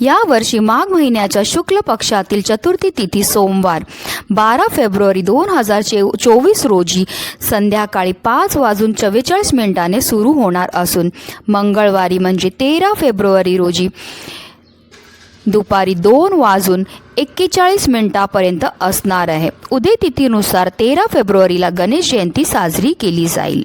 या वर्षी माघ महिन्याच्या शुक्ल पक्षातील चतुर्थी तिथी सोमवार बारा फेब्रुवारी दोन हजार चे चोवीस रोजी संध्याकाळी पाच वाजून चव्वेचाळीस मिनिटाने सुरू होणार असून मंगळवारी म्हणजे तेरा फेब्रुवारी रोजी दुपारी दोन वाजून एक्केचाळीस मिनिटापर्यंत असणार आहे. उदय तिथीनुसार तेरा फेब्रुवारीला गणेश जयंती साजरी केली जाईल.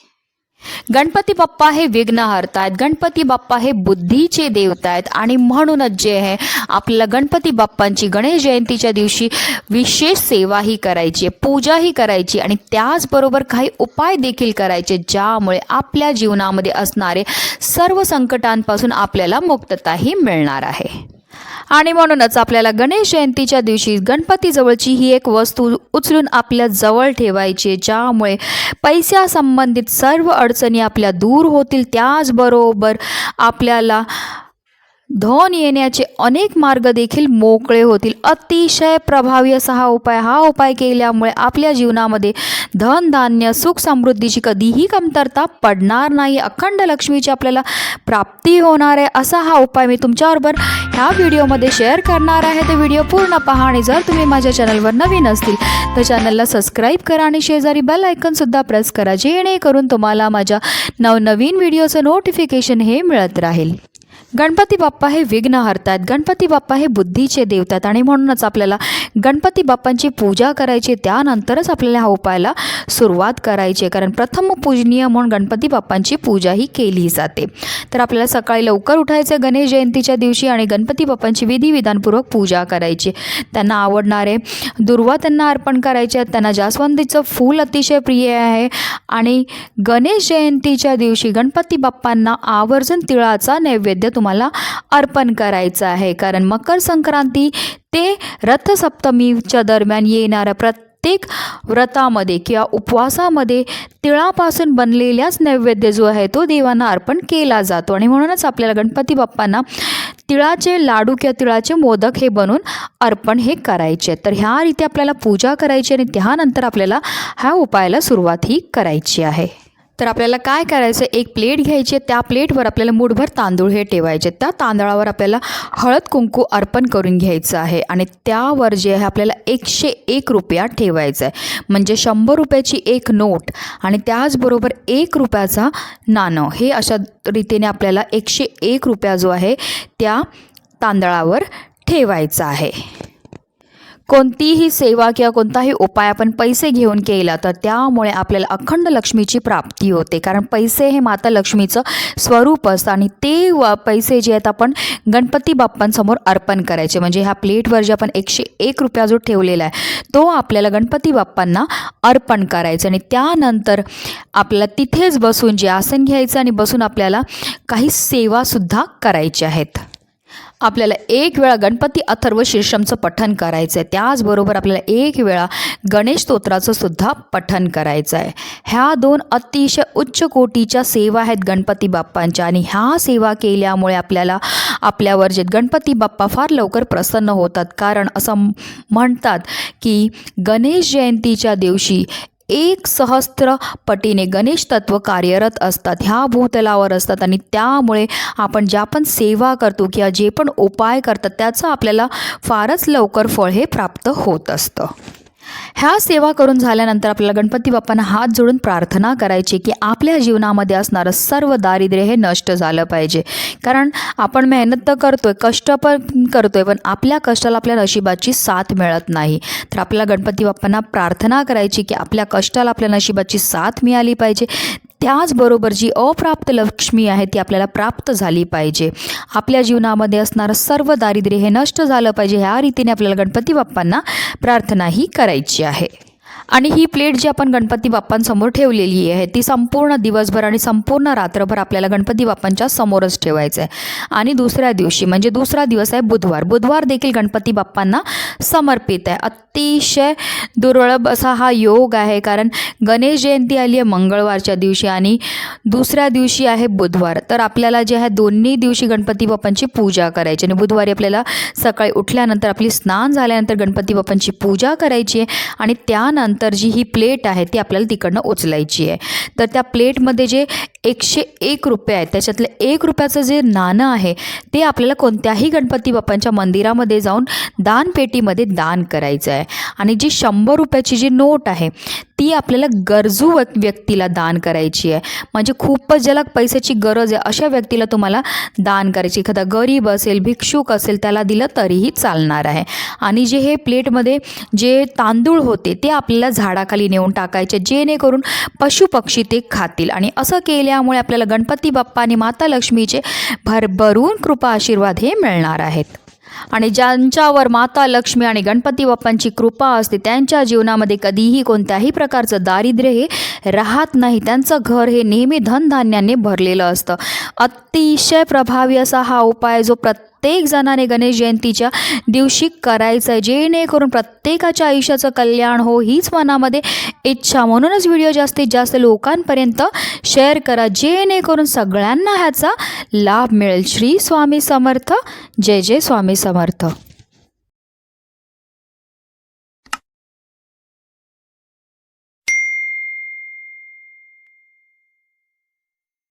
गणपती बाप्पा हे विघ्न आहेत गणपती बाप्पा हे बुद्धीचे देवता आहेत आणि म्हणूनच जे आहे आपल्याला गणपती बाप्पांची गणेश जयंतीच्या दिवशी विशेष सेवाही करायची आहे पूजाही करायची आणि त्याचबरोबर काही उपाय देखील करायचे ज्यामुळे आपल्या जीवनामध्ये असणारे सर्व संकटांपासून आपल्याला मुक्तताही मिळणार आहे. आणि म्हणूनच आपल्याला गणेश जयंतीच्या दिवशी गणपतीजवळची ही एक वस्तू उचलून आपल्या जवळ ठेवायची ज्यामुळे पैशासंबंधित सर्व अडचणी आपल्या दूर होतील. त्याचबरोबर आपल्याला धन येण्याचे अनेक मार्ग देखील मोकळे होतील. अतिशय प्रभावी असा हा उपाय. हा उपाय केल्यामुळे आपल्या जीवनामध्ये धन धान्य सुख समृद्धीची कधीही कमतरता पडणार नाही. अखंड लक्ष्मीची आपल्याला प्राप्ती होणार आहे असा हा उपाय मी तुमच्याबरोबर ह्या व्हिडिओमध्ये शेअर करणार आहे. तर व्हिडिओ पूर्ण पहा आणि जर तुम्ही माझ्या चॅनलवर नवीन असतील तर चॅनलला सबस्क्राईब करा आणि शेजारी बेल आयकनसुद्धा प्रेस करा जेणेकरून तुम्हाला माझ्या नवनवीन व्हिडिओचं नोटिफिकेशन हे मिळत राहील. गणपती बाप्पा हे विघ्न हरतात गणपती बाप्पा हे बुद्धीचे देवतात आणि म्हणूनच आपल्याला गणपती बाप्पांची पूजा करायची त्यानंतरच आपल्याला हा उपायाला सुरुवात करायची कारण प्रथम पूजनीय म्हणून गणपती बाप्पांची पूजा ही केली जाते. तर आपल्याला सकाळी लवकर उठायचं गणेश जयंतीच्या दिवशी आणि गणपती बाप्पांची विधिविधानपूर्वक पूजा करायची त्यांना आवडणारे दुर्वा त्यांना अर्पण करायचे आहेत. त्यांना जास्वंदीचं फूल अतिशय प्रिय आहे. आणि गणेश जयंतीच्या दिवशी गणपती बाप्पांना आवर्जून तिळाचा नैवेद्य तुम्हाला अर्पण करायचं आहे. कारण मकर संक्रांती ते रथसप्तमीच्या दरम्यान येणाऱ्या प्रत्येक व्रतामध्ये किंवा उपवासामध्ये तिळापासून बनलेल्याच नैवेद्य जो आहे तो देवांना अर्पण केला जातो. आणि म्हणूनच आपल्याला गणपती बाप्पांना तिळाचे लाडू किंवा तिळाचे मोदक हे बनवून अर्पण हे करायचे. तर ह्या रीती आपल्याला पूजा करायची आणि त्यानंतर आपल्याला ह्या उपायाला सुरुवात ही करायची आहे. तर आपल्याला काय करायचं? एक प्लेट घ्यायची आहे. त्या प्लेटवर आपल्याला मुठभर तांदूळ हे ठेवायचे त्या तांदळावर आपल्याला हळद कुंकू अर्पण करून घ्यायचं आहे. आणि त्यावर जे आहे आपल्याला एकशे एक रुपया ठेवायचा आहे. म्हणजे शंभर रुपयाची एक नोट आणि त्याचबरोबर एक रुपयाचा नाणं. हे अशा रीतीने आपल्याला एकशे एक रुपया जो आहे त्या तांदळावर ठेवायचा आहे. कोणतीही सेवा किंवा कोणताही उपाय आपण पैसे घेऊन केला तर त्यामुळे आपल्याला अखंड लक्ष्मीची प्राप्ती होते. कारण पैसे हे माता लक्ष्मीचं स्वरूप असतं आणि ते व पैसे जे आहेत आपण गणपती बाप्पांसमोर अर्पण करायचे. म्हणजे ह्या प्लेटवर जे आपण एकशे एक रुपया जो ठेवलेला आहे तो आपल्याला गणपती बाप्पांना अर्पण करायचं आणि त्यानंतर आपल्याला तिथेच बसून जे आसन घ्यायचं आणि बसून आपल्याला काही सेवासुद्धा करायच्या आहेत. आपल्याला एक वेळा गणपती अथर्व शीर्षमचं पठण करायचं आहे त्याचबरोबर आपल्याला एक वेळा गणेश स्तोत्राचं सुद्धा पठण करायचं आहे ह्या दोन अतिशय उच्च कोटीच्या सेवा आहेत गणपती बाप्पांच्या आणि ह्या सेवा केल्यामुळे आपल्याला आपल्यावर जे गणपती बाप्पा फार लवकर प्रसन्न होतात. कारण असं म्हणतात की गणेश जयंतीच्या दिवशी एक सहस्त्र पटीने गणेश तत्व कार्यरत असतात. ह्या भूतलावर असतात आणि त्यामुळे आपण ज्या पण सेवा करतो किंवा जे पण उपाय करतात त्याचं आपल्याला फारच लवकर फळ हे प्राप्त होत असतं. ह्या सेवा करून झाल्यानंतर आपल्याला गणपती बाप्पांना हात जोडून प्रार्थना करायची की आपल्या जीवनामध्ये असणारं सर्व दारिद्र्य हे नष्ट झालं पाहिजे. कारण आपण मेहनत तर करतोय कष्ट पण करतोय पण आपल्या कष्टाला आपल्या नशिबाची साथ मिळत नाही. तर आपल्याला गणपती बाप्पांना प्रार्थना करायची की आपल्या कष्टाला आपल्या नशिबाची साथ मिळाली पाहिजे. त्याचबरोबर जी अप्राप्त लक्ष्मी आहे ती आपल्याला प्राप्त झाली पाहिजे. आपल्या जीवनामध्ये असणारं सर्व दारिद्र्य हे नष्ट झालं पाहिजे ह्या रीतीने आपल्याला गणपती बाप्पांना प्रार्थनाही करायची आहे. आणि ही प्लेट जी आपण गणपती बाप्पांसमोर ठेवलेली आहे ती संपूर्ण दिवसभर आणि संपूर्ण रात्रभर आपल्याला गणपती बाप्पांच्या समोरच ठेवायचं आहे आणि दुसऱ्या दिवशी म्हणजे दुसरा दिवस आहे बुधवार. बुधवार देखील गणपती बाप्पांना समर्पित आहे. अतिशय दुर्लभ असा हा योग आहे कारण गणेश जयंती आली आहे मंगळवारच्या दिवशी आणि दुसऱ्या दिवशी आहे बुधवार. तर आपल्याला जे आहे दोन्ही दिवशी गणपती बाप्पांची पूजा करायची आणि बुधवारी आपल्याला सकाळी उठल्यानंतर आपली स्नान झाल्यानंतर गणपती बाप्पांची पूजा करायची आहे. आणि त्यानंतर जी ही प्लेट आहे ती आपल्याला तिकडनं उचलायची आहे. तर त्या प्लेटमध्ये जे एकशे एक रुपये आहेत. त्याच्यातलं एक रुपयाचं जे नाणं आहे ते आपल्याला कोणत्याही गणपती बाप्पांच्या मंदिरामध्ये जाऊन दानपेटीमध्ये दान करायचं आहे. आणि जी शंभर रुपयाची जी नोट आहे ती आपल्याला गरजू व्यक्तीला दान करायची आहे. म्हणजे खूपच ज्याला पैशाची गरज आहे अशा व्यक्तीला तुम्हाला दान करायची. एखादा गरीब असेल भिक्षुक असेल त्याला दिलं तरीही चालणार आहे. आणि जे हे प्लेटमध्ये जे तांदूळ होते ते आपल्याला झाडाखाली नेऊन टाकायचे जेणेकरून पशुपक्षी ते खातील. आणि असं केल्यामुळे आपल्याला गणपती बाप्पा आणि माता लक्ष्मीचे भरभरून कृपा आशीर्वाद हे मिळणार आहेत. आणि ज्यांच्यावर माता लक्ष्मी आणि गणपती बाप्पांची कृपा असते त्यांच्या जीवनामध्ये कधीही कोणत्याही प्रकारचं दारिद्र्य हे राहत नाही. त्यांचं घर हे नेहमी धनधान्याने भरलेलं असतं. अतिशय प्रभावी असा हा उपाय जो प्रत्येक जणाने गणेश जयंतीच्या दिवशी करायचं आहे जेणेकरून प्रत्येकाच्या आयुष्याचं कल्याण हो हीच मनामध्ये इच्छा. म्हणूनच व्हिडिओ जास्तीत जास्त लोकांपर्यंत शेअर करा. जेणेकरून सगळ्यांना ह्याचा लाभ मिळेल. श्री स्वामी समर्थ. जय जय स्वामी समर्थ.